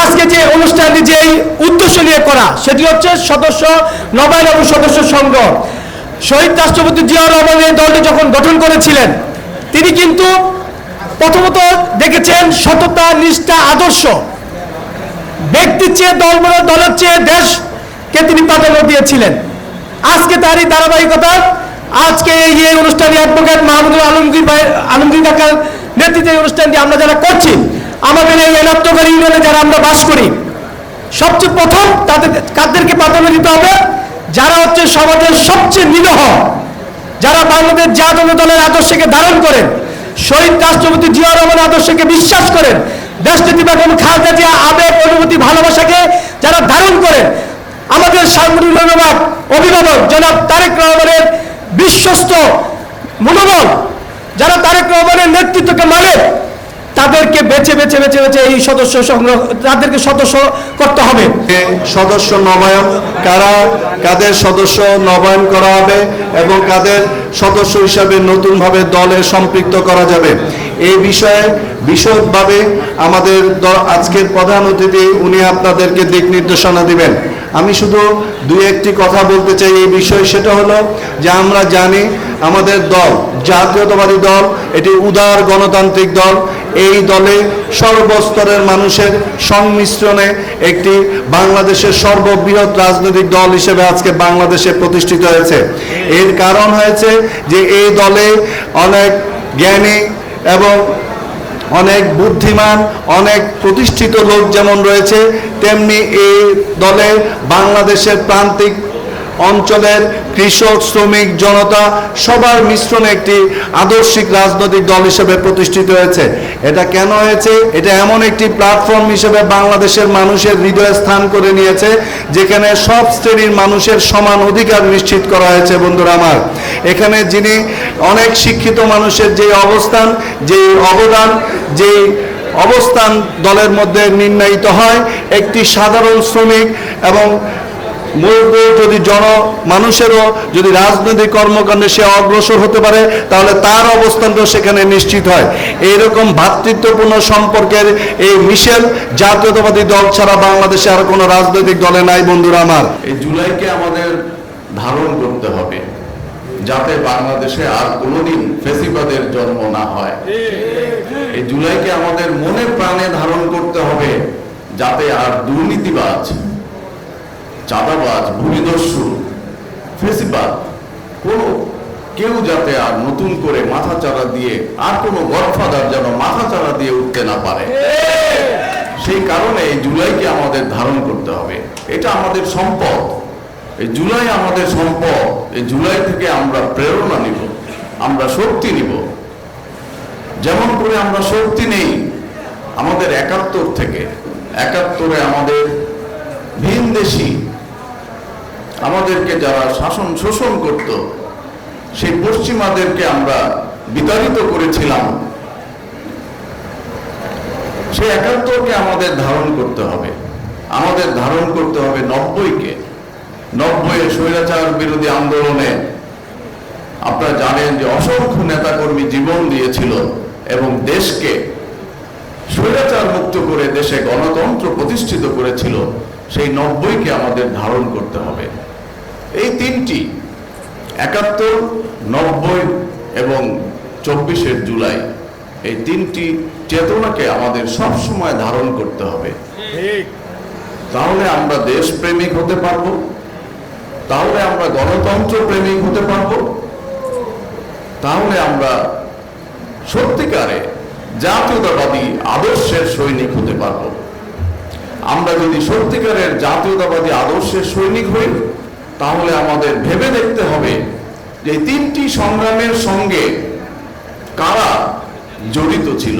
আজকে যে অনুষ্ঠানটি যে উদ্দেশ্য নিয়ে করা, সেটি হচ্ছে সদস্য, নবায়ন এবং সদস্য সংঘ। শহীদ রাষ্ট্রপতি জিয়া রহমান এই দলটি যখন গঠন করেছিলেন, তিনি কিন্তু প্রথমত দেখেছেন সততা, নিষ্ঠা, আদর্শ। ব্যক্তির চেয়ে দল দলের চেয়ে দেশকে তিনি প্রাধান্য দিয়েছিলেন। আজকে তারই ধারাবাহিকতা, আজকে এই অনুষ্ঠানে অ্যাডভোকেট মাহমুদুল আলমগীর আলমগীর কাকার নেতৃত্বে অনুষ্ঠানটি আমরা যারা করছি আমাদের এই এলাপ্তকারী ইউনিয়নে যারা আমরা বাস করি, সবচেয়ে প্রথম তাদের, কাদেরকে প্রাধান্য দিতে হবে, যারা হচ্ছে সমাজের সবচেয়ে নিরহ, যারা বাংলাদেশ জাতীয় দলের আদর্শকে ধারণ করেন, শহীদ রাষ্ট্রপতি জিয়া রহমান আদর্শকে বিশ্বাস করেন দেশনীতি বেগম খালেদা জিয়া আবেগ, অনুভূতি, ভালোবাসাকে যারা ধারণ করেন, আমাদের সাংগঠনিক অভিভাবক অভিভাবক জনাব তারেক রহমানের বিশ্বস্ত মনোবল, যারা তারেক রহমানের নেতৃত্বকে মানে তাদেরকে বেছে বেছে বেছে বেছে এই সদস্য সংগ্রহ তাদেরকে সদস্য করতে হবে। সদস্য নবায়ন, কারা কাদের সদস্য নবায়ন করা হবে এবং কাদের সদস্য হিসাবে নতুনভাবে দলে সম্পৃক্ত করা যাবে? এই বিষয়ে বিশদভাবে আমাদের দ- আজকের প্রধান অতিথি, উনি আপনাদেরকে দিক নির্দেশনা দিবেন। আমি শুধু দুই একটি কথা বলতে চাই এই বিষয়ে, সেটা হলো যে আমরা জানি আমাদের দল, জাতীয়তাবাদী দল, এটি উদার গণতান্ত্রিক দল এই দলে সর্বস্তরের মানুষের সংমিশ্রণে একটি বাংলাদেশের সর্ববৃহৎ রাজনৈতিক দল হিসেবে আজকে বাংলাদেশে প্রতিষ্ঠিত হয়েছে। এর কারণ হয়েছে যে এই দলে অনেক জ্ঞানী এবং অনেক বুদ্ধিমান, অনেক প্রতিষ্ঠিত লোক যেমন রয়েছে, তেমনি এই দলে বাংলাদেশের প্রান্তিক অঞ্চলের কৃষক, শ্রমিক, জনতা সবার মিশ্রণে একটি আদর্শিক রাজনৈতিক দল হিসেবে প্রতিষ্ঠিত হয়েছে। এটা কেন হয়েছে? এটা এমন একটি প্ল্যাটফর্ম হিসেবে বাংলাদেশের মানুষের হৃদয়ে স্থান করে নিয়েছে, যেখানে সব শ্রেণির মানুষের সমান অধিকার নিশ্চিত করা হয়েছে, বন্ধুরা আমার। এখানে যিনি অনেক শিক্ষিত মানুষের যে অবস্থান, যে অবদান, যে অবস্থান দলের মধ্যে নির্ণয়িত হয়, একটি সাধারণ শ্রমিক এবং মূলত যদি জন মানুষেরও যদি রাজনৈতিক কর্মকাণ্ডে সে অগ্রসর হতে পারে, তাহলে তার অবস্থানটাও সেখানে নিশ্চিত হয়। এইরকম ভ্রাতৃত্বপূর্ণ সম্পর্কের এই মিশেল জাতীয়তাবাদী দল ছাড়া বাংলাদেশে আর কোনো রাজনৈতিক দলে নাই, বন্ধুরা আমার। এই জুলাইকে আমাদের ধারণ করতে হবে, যাতে বাংলাদেশে আর কোনোদিন ফেসিবাদের জন্ম না হয়। এই জুলাইকে আমাদের মনে প্রাণে ধারণ করতে হবে, যাতে আর দুর্নীতিবাজ চাঁদাবাজ, ভূমিদস্যু, ফেসিবাদ, কোনো কেউ যাতে আর নতুন করে মাথা চারা দিয়ে আর কোনো গডফাদার যেন মাথা চারা দিয়ে উঠতে না পারে। সেই কারণে এই জুলাইকে আমাদের ধারণ করতে হবে। এটা আমাদের সম্পদ। এই জুলাই আমাদের সম্পদ। এই জুলাই থেকে আমরা প্রেরণা নিব। আমরা শক্তি নিব। যেমন করে আমরা শক্তি নেই আমাদের একাত্তর থেকে। একাত্তরে আমাদের ভিনদেশি আমাদেরকে যারা শাসন শোষণ করত, সেই পশ্চিমাদেরকে আমরা বিতাড়িত করেছিলাম। সেই একাত্তরকে আমাদের ধারণ করতে হবে। আমাদের ধারণ করতে হবে নব্বইকে। নব্বইয়ের স্বৈরাচার বিরোধী আন্দোলনে আপনারা জানেন যে অসংখ্য নেতাকর্মী জীবন দিয়েছিল এবং দেশকে স্বৈরাচার মুক্ত করে দেশে গণতন্ত্র প্রতিষ্ঠিত করেছিল, সেই নব্বইকে আমাদের ধারণ করতে হবে। এই তিনটি একাত্তর নব্বই এবং চব্বিশের জুলাই এই তিনটি চেতনাকে আমাদের সব সময় ধারণ করতে হবে। তাহলে আমরা দেশপ্রেমিক হতে পারব তাহলে আমরা গণতন্ত্র প্রেমিক হতে পারব তাহলে আমরা সত্যিকারে জাতীয়তাবাদী আদর্শের সৈনিক হতে পারব। আমরা যদি সত্যিকারের জাতীয়তাবাদী আদর্শের সৈনিক হই তাহলে আমাদের ভেবে দেখতে হবে যে তিনটি সংগ্রামের সঙ্গে কারা জড়িত ছিল।